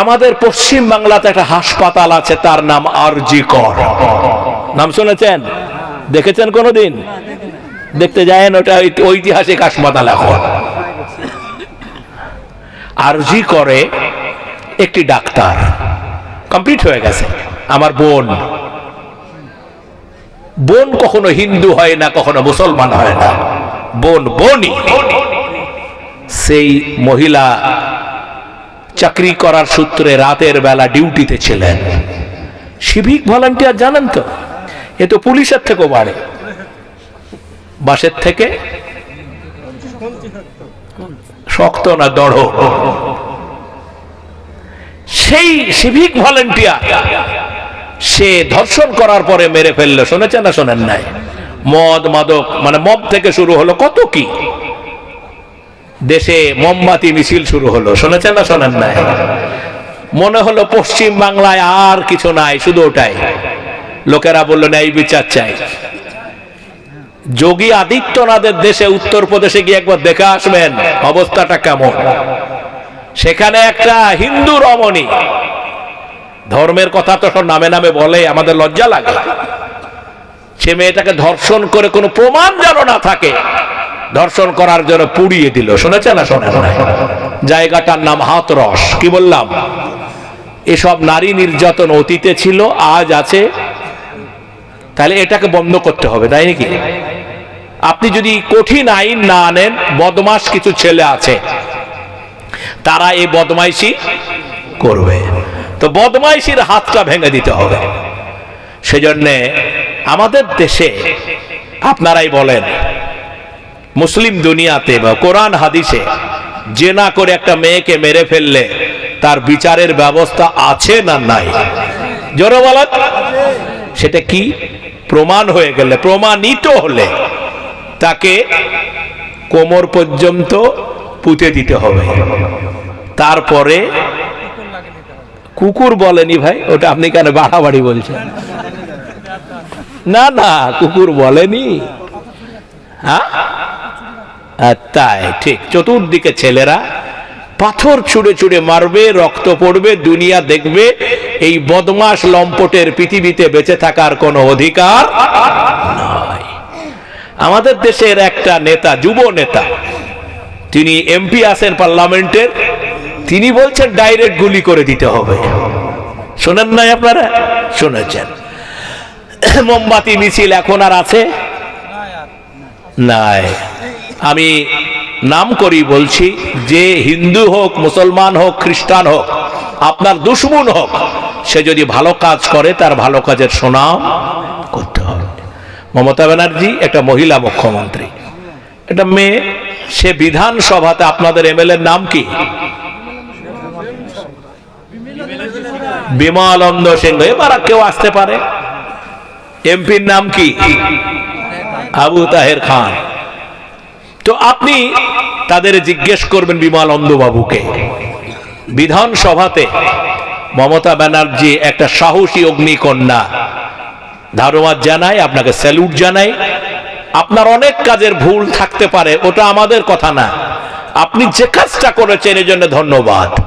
আমাদের পশ্চিম বাংলাতে একটা হাসপাতাল আছে, তার নাম আরজি কর নাম শুনেছেন? দেখেছেন কোনোদিন? দেখতে যায়েন, ওটা ঐতিহাসিক হাসপাতাল এখন। আরজি করে একটি ডাক্তার। কমপ্লিট হয়ে গেছে। আমার বোন। বোন কখনো হিন্দু হয় না, কখনো মুসলমান হয় না। বোন, বোনই। সেই মহিলা চাকরি করার সূত্রে রাতের বেলা ডিউটিতে ছিলেন। সিভিক ভলান্টিয়ার জানেন তো? এ তো পুলিশের থেকেও বাড়ে। বাসের থেকে? শক্ত না দড়? সেই সিভিক ভলান্টিয়ার, সে ধর্ষণ করার পরে মেরে ফেলল। শুনেছেন না শোনেন নাই? মদ মাদক মানে মদ থেকে শুরু হলো কত কি? দেশে মোমবাতি, মিছিল শুরু হলো। শুনেছেন না শোনেন নাই? মনে হলো পশ্চিম বাংলায় আর কিছু নাই, শুধু ওটাই। লোকেরা বলল না এই বিচার চাই। যোগী আদিত্যনাথের দেশে, উত্তরপ্রদেশে গিয়ে একবার দেখে আসবেন অবস্থাটা কেমন। সেখানে একটা হিন্দু রমণী, ধর্মের কথা তো নামে নামে বলে, আমাদের লজ্জা লাগে। সে মেয়েটাকে ধর্ষণ করে কোনো প্রমাণ যেন না থাকে। ধর্ষণ করার জন্য পুড়িয়ে দিল। শুনেছে না নাই? জায়গাটার নাম হাতরস। কি বললাম? এসব নারী নির্যাতন অতীতে ছিল, আজ আছে। তাহলে এটাকে বন্ধ করতে হবে, তাই নাকি? আপনি যদি কঠিন আইন না আনেন বদমাস কিছু ছেলে আছে, তারা এই বদমাইশি করবে। তো বদমাইশির হাতটা ভেঙে দিতে হবে। সেজন্যে আমাদের দেশে আপনারাই বলেন মুসলিম দুনিয়াতে বা কোরআন হাদিসে জেনা করে একটা মেয়েকে মেরে ফেললে তার বিচারের ব্যবস্থা আছে না নাই? জোরে বলেন। সেটা কি? প্রমাণ হয়ে গেলে, প্রমাণিত হলে তাকে কোমর পর্যন্ত পুঁতে দিতে হবে। তারপরে কুকুর বলেনি ভাই, ওটা আপনি কেন বাড়াবাড়ি বলছেন? না না, কুকুর বলেনি। হ্যাঁ? তাই, ঠিক। চতুর্দিকে ছেলেরা পাথর ছুঁড়ে ছুঁড়ে মারবে, রক্ত পড়বে, দুনিয়া দেখবে। এই বদমাস লম্পটের পৃথিবীতে বেঁচে থাকার কোনো অধিকার আমাদের দেশের একটা নেতা, যুব নেতা, তিনি এমপি আছেন পার্লামেন্টের, তিনি বলছেন, ডাইরেক্ট গুলি করে দিতে হবে। শোনেন নাই আপনারা? শুনেছেন। মোমবাতি, মিছিল এখন আর আছে? নাই। আমি নাম করি বলছি, যে হিন্দু হোক, মুসলমান হোক, খ্রিস্টান হোক, আপনার দুশ্মন হোক, সে যদি ভালো কাজ করে, তার ভালো কাজের সুনাম করতে হবে। মমতা ব্যানার্জি একটা মহিলা মুখ্যমন্ত্রী। একটা মেয়ে, সে বিধানসভাতে আপনাদের এমএলএর নাম কি? বিমলানন্দ সিংহ। এবার কেউ আসতে পারে। এমপির নাম কি? আবু তাহের খান। তো আপনি তাদের জিজ্ঞেস করবেন বিমল বাবুকে বিধানসভাতে মমতা ব্যানার্জি একটা সাহসী অগ্নিকন্যা। ধারণার জানাই, আপনাকে স্যালুট জানাই। আপনার অনেক কাজের ভুল থাকতে পারে, ওটা আমাদের কথা না। আপনি যে কাজটা করেছেন, এই জন্য ধন্যবাদ।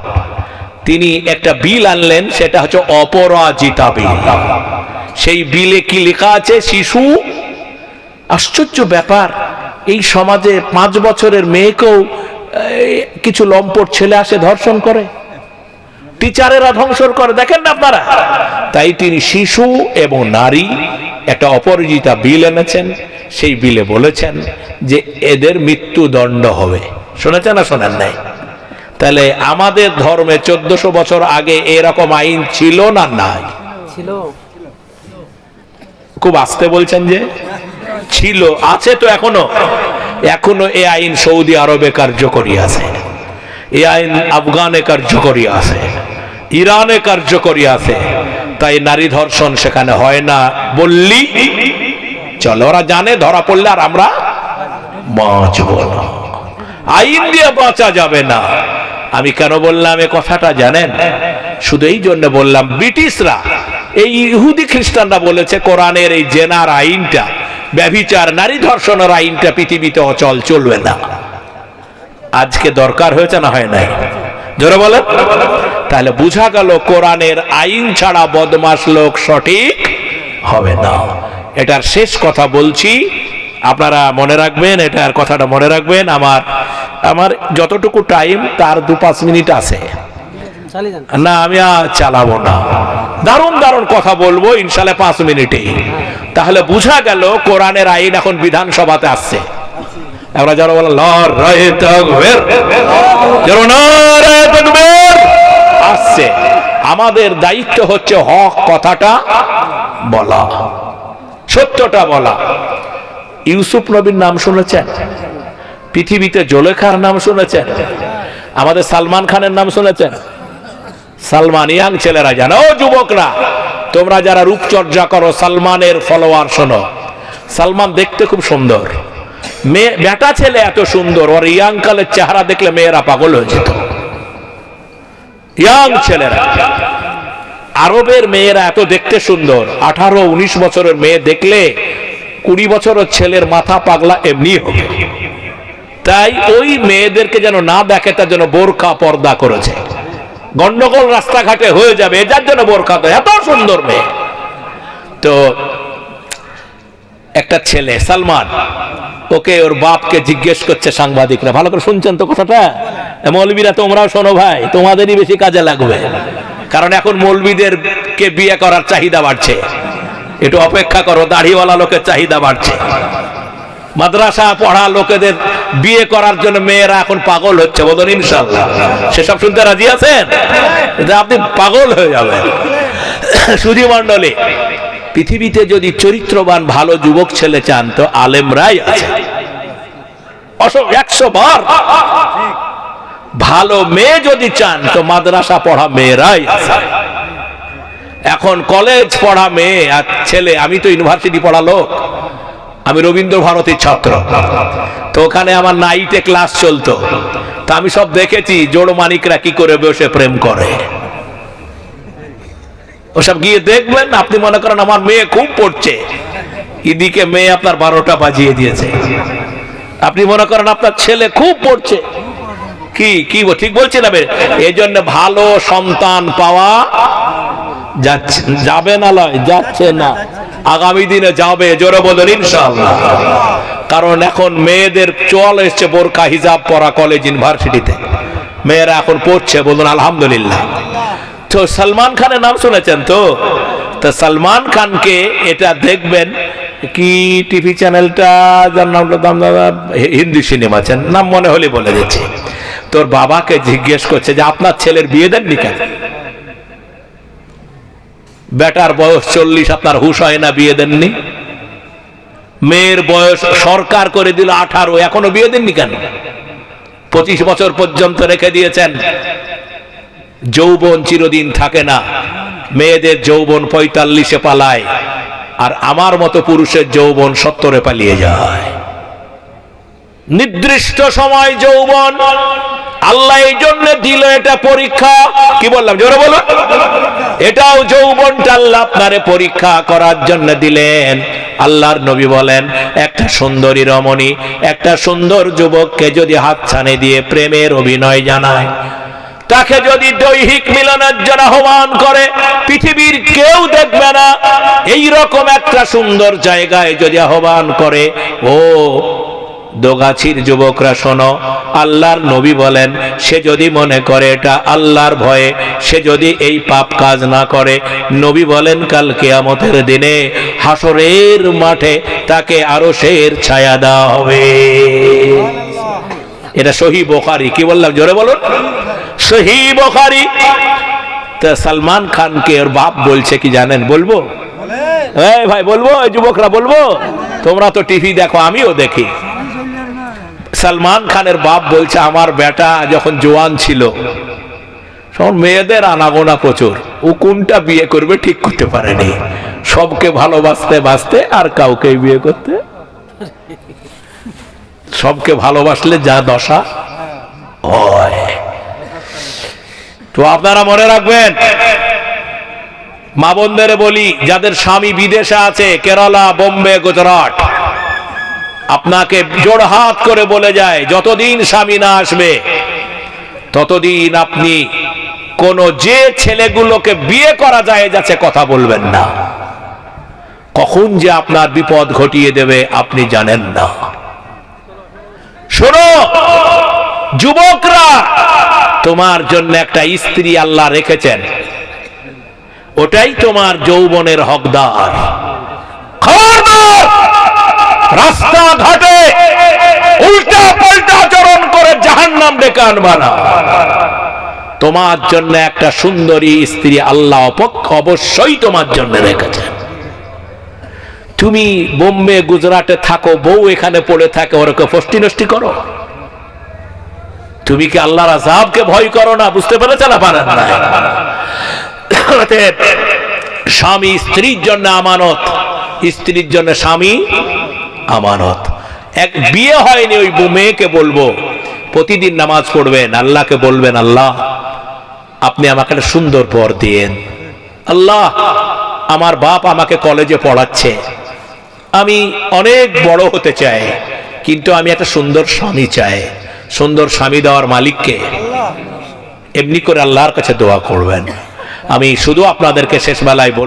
তিনি একটা বিল আনলেন, সেটা হচ্ছে অপরাজিতা বিল। সেই বিলে কি লেখা আছে? শিশু? আশ্চর্য ব্যাপার। এই সমাজে পাঁচ বছরের মেয়েকেও কিছু লম্পট ছেলে আসে ধর্ষণ করে। টিচারেরা ধ্বংসন করে দেখেন না আপনারা? তাই তিনি শিশু এবং নারী একটা অপরাজিতা বিল এনেছেন। সেই বিলে বলেছেন যে এদের মৃত্যুদণ্ড হবে। শুনেছেন না শোনেন নাই? তাহলে আমাদের ধর্মে চোদ্দশো বছর আগে এরকম আইন ছিল না নাই? ছিল। খুব আস্তে বলছেন যে? ছিল, আছে তো এখনও। এখনও এ আইন সৌদি আরবে কার্যকরী আছে। এ আইন আফগানে কার্যকরী আছে। ইরানে কার্যকরী আছে। তাই নারী ধর্ষণ সেখানে হয় না বললি। চলো, ওরা জানে, ধরা পড়লে আর আমরা বাঁচব না। আইন দিয়ে বাঁচা যাবে না। আমি কেন বললাম, এ কথাটা জানেন? শুধু এই জন্য বললাম, ব্রিটিশরা, এই ইহুদি খ্রিস্টানরা বলেছে, কোরআনের এই জেনার আইনটা ব্যভিচার, নারী ধর্ষণের আইনটা পৃথিবীতে অচল চলবে না। আজকে দরকার হয়েছে না হয় নাই? জোরে বলেন। তাহলে বোঝা গেল কোরআনের আইন ছাড়া বদমাস লোক সঠিক হবে না। এটার শেষ কথা বলছি। আপনারা মনে রাখবেন, এটার কথাটা মনে রাখবেন। আমার আমার যতটুকু টাইম তার দু পাঁচ মিনিট আছে। না, আমি আর চালাবো না। দারুণ দারুণ কথা বলব ইনশাল্লাহ পাঁচ মিনিটে। তাহলে বোঝা গেল, কোরআনের আইন এখন বিধানসভাতে আসছে। আসছে। আমাদের দায়িত্ব হচ্ছে হক কথাটা বলা। সত্যটা বলা। ইউসুফ নবীর নাম শুনেছেন? পৃথিবীতে জোলেখার নাম শুনেছেন? আমাদের সালমান খানের নাম শুনেছেন? সালমান, ইয়াং ছেলেরা জানো ও যুবকরা, তোমরা যারা রূপচর্চা করো, সালমানের ফলোয়ার শোনো। সালমান দেখতে খুব সুন্দর। মেয়ে বেটা ছেলে এত সুন্দর, ওর ইয়াং কালের চেহারা দেখলে মেয়েরা পাগল হয়ে যেত। ইয়াং ছেলেরা, আরবের মেয়েরা এত দেখতে সুন্দর। আঠারো, উনিশ বছরের মেয়ে দেখলে কুড়ি বছরের ছেলের মাথা পাগলা এমনি হবে। তাই ওই মেয়েদেরকে যেন না দেখে, তার জন্য বোরখা পর্দা করেছে। গন্ডগোল রাস্তাঘাটে হয়ে যাবে যার জন্য বোরখা তো এত সুন্দর মেয়ে। তো একটা ছেলে, সালমান, ওকে ওর বাপকে জিজ্ঞেস করছে সাংবাদিকরা, ভালো করে শুনছেন তো কথাটা? মৌলবীরা, তোমরাও শোনো ভাই, তোমাদেরই বেশি কাজে লাগবে। কারণ এখন মৌলবীদের কে বিয়ে করার চাহিদা বাড়ছে। একটু অপেক্ষা করো, দাড়িওয়ালা লোকের চাহিদা বাড়ছে। মাদ্রাসা পড়া লোকেদের বিয়ে করার জন্য মেয়েরা এখন পাগল হচ্ছে, বলুন ইনশাল্লাহ সেসব শুনতে রাজি আছেন? আপনি পাগল হয়ে যাবেন। সুধী মণ্ডলী, পৃথিবীতে যদি চরিত্রবান ভালো যুবক ছেলে চান, তো আলেম আলেমরাই আছে। একশো বার। ভালো মেয়ে যদি চান, তো মাদ্রাসা পড়া মেয়েরাই এখন কলেজ পড়া মেয়ে আর ছেলে, আমি তো ইউনিভার্সিটি পড়া লোক। আমি রবীন্দ্র ভারতীর ছাত্র। তো ওখানে আমার নাইটে ক্লাস চলতো। তা আমি সব দেখেছি, জোড় মানিকরা কি করে বসে প্রেম করে। ওসব গিয়ে দেখবেন, আপনি মনে করেন আমার মেয়ে খুব পড়ছে। এদিকে মেয়ে আপনার বারোটা বাজিয়ে দিয়েছে। আপনি মনে করেন আপনার ছেলে খুব পড়ছে। কি কি ঠিক বলছি না এই জন্য ভালো সন্তান পাওয়া যাচ্ছে, যাবে না লয়, যাচ্ছে না। আগামী দিনে যাবে, জোরে বলেন, ইনশাআল্লাহ। কারণ এখন মেয়েদের চল এসছে বোরকা হিজাব পড়া কলেজ ইউনিভার্সিটিতে মেয়েরা এখন পড়ছে, বলুন, আলহামদুলিল্লাহ। তো সালমান খানের নাম শুনেছেন তো? তো সালমান খানকে এটা দেখবেন, কি টিভি চ্যানেলটা, যার নামটা দাম দাদা হিন্দি সিনেমা নাম মনে হলে বলে দিচ্ছি। তোর বাবাকে জিজ্ঞেস করছে যে, আপনার ছেলের বিয়ে দেননি কেন? বেটার বয়স চল্লিশ, আপনার হুশ হয় না, বিয়ে দেননি? মেয়ের বয়স সরকার করে দিল আঠারো, এখনও বিয়ে দেননি কেন? পঁচিশ বছর পর্যন্ত রেখে দিয়েছেন। যৌবন চিরদিন থাকে না। মেয়েদের যৌবন পঁয়তাল্লিশে পালায়, আর আমার মতো পুরুষের যৌবন সত্তরে পালিয়ে যায়। নির্দিষ্ট সময় যৌবন, আল্লাহ এই জন্য দিল এটা পরীক্ষা। কি বললাম, জোরে বলুন। এটাও যৌবনটা আল্লাহ আপনারে পরীক্ষা করার জন্য দিলেন। আল্লাহর নবী বলেন, একটা সুন্দরী রমণী, একটা সুন্দর যুবককে যদি হাতছানি দিয়ে প্রেমের অভিনয় জানায়, তাকে যদি দৈহিক মিলনের জন্য আহ্বান করে, পৃথিবীর কেউ দেখবে না। এই রকম একটা সুন্দর জায়গায় যদি আহ্বান করে, ও দোগাছির যুবকরা শোনো আল্লাহর নবী বলেন সে যদি মনে করে এটা আল্লাহর ভয়ে সে যদি এই পাপ কাজ না করে নবী বলেন কাল কেয়ামতের দিনে হাসরের মাঠে তাকে আরও শের ছায়া দেওয়া হবে। এটা সহি বোখারি কি বললাম জোরে বলুন? সহি বোখারি। তা সালমান খানকে ওর বাপ বলছে কি জানেন বলব? এই ভাই বলব? যুবকরা বলব? তোমরা তো টিভি দেখো আমিও দেখি। সালমান খানের বাপ বলছে, আমার বেটা যখন জোয়ান ছিল, তখন মেয়েদের আনাগোনা প্রচুর। ও কোনটা বিয়ে করবে ঠিক করতে পারেনি। সবকে ভালোবাসতে বাসতে আর কাউকে বিয়ে করতে সবকে ভালোবাসলে যা দশা হয়। তো আপনারা মনে রাখবেন, মা বলি, যাদের স্বামী বিদেশে আছে, কেরালা, বোম্বে, গুজরাট আপনাকে জোড়হাত করে বলে যায়, যতদিন স্বামী না আসবে, ততদিন আপনি কোন যে ছেলেগুলোকে বিয়ে করা যায় যাচ্ছে কথা বলবেন না। কখন যে আপনার বিপদ ঘটিয়ে দেবে আপনি জানেন না। শোনো, যুবকরা, তোমার জন্য একটা স্ত্রী আল্লাহ রেখেছেন। ওটাই তোমার যৌবনের হকদার। খবরদার! রাস্তাঘাটে উল্টা পাল্টা আচরণ করে জাহান নাম ডেকে আনবা না। তোমার জন্য একটা সুন্দরী স্ত্রী আল্লাহ অপক্ষ অবশ্যই তোমার জন্য রেখেছেন তুমি বোম্বে, গুজরাটে থাকো, বউ এখানে পড়ে থাকে, ওরকে ফষ্টি নষ্টি করো। তুমি কি আল্লাহর আজাবকে ভয় করো না? বুঝতে পেরেছ না, পারেন স্বামী স্ত্রীর জন্য আমানত, স্ত্রীর জন্য স্বামী আমানত। এক বিয়ে হয়নি ওই মেয়েকে বলব, প্রতিদিন নামাজ পড়বেন, আল্লাহকে বলবেন, আল্লাহ, আপনি আমাকে একটা সুন্দর পর দিয়েন। আল্লাহ, আমার বাপ আমাকে কলেজে পড়াচ্ছে। আমি অনেক বড় হতে চাই, কিন্তু আমি একটা সুন্দর স্বামী চাই। সুন্দর স্বামী দেওয়ার মালিককে এমনি করে আল্লাহর কাছে দোয়া করবেন। আমি শুধু আপনাদেরকে শেষ বেলায় বল